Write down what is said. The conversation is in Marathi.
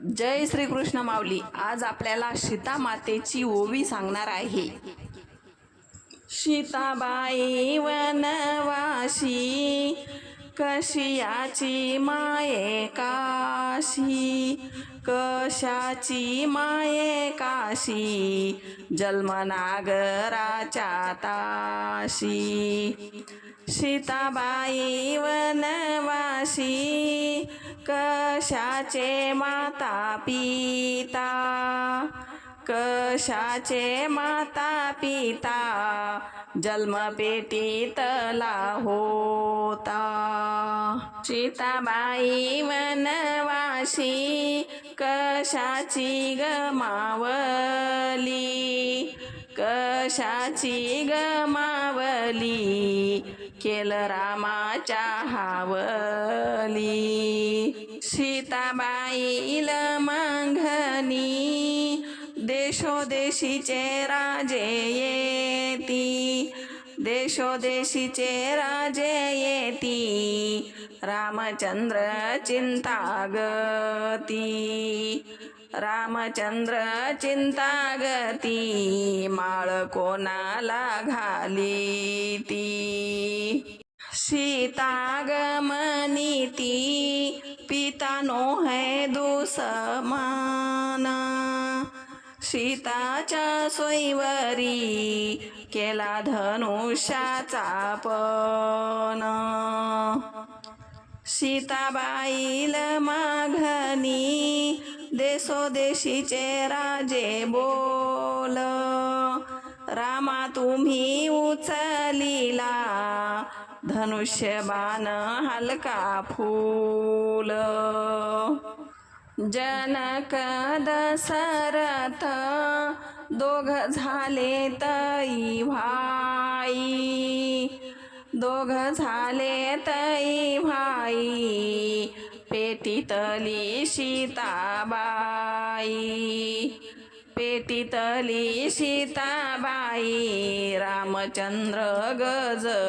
जय श्रीकृष्ण माऊली. आज आपल्याला सीता मातेची ओवी सांगणार आहे. सीताबाई वनवासी कशियाची माये काशी कशाची माये काशी जन्मनागराच्या ताशी. सीताबाई वनवासी कशाचे माता पिता कशाचे माता पिता जन्मपेटीतला होता. सीताबाई वनवासी कशाची गमावली कशाची गमावली केल रामाच्या हावली. सीताबाईल मंघनी देशोदेशीचे राजे येती. देशोदेशीचे राजे येती रामचंद्र चिंतागती. रामचंद्र चिंतागती माळ कोणाला घाली ती सीतागमनी ती पिता नो है दुसमान। सीताच्या सोयीवरी केला धनुष्याचा पण सीताबाईल माघनी देशोदेशीचे राजे बोल। रामा तुम्ही उचलिला धनुष्यबाण, हलका फूल। जनक दशरथ, दोघ झाले तई भाई। दोघ झाले तई भाई, पेटीतली सीताबाई। पेटीतली सीताबाई रामचंद्र गजवाई.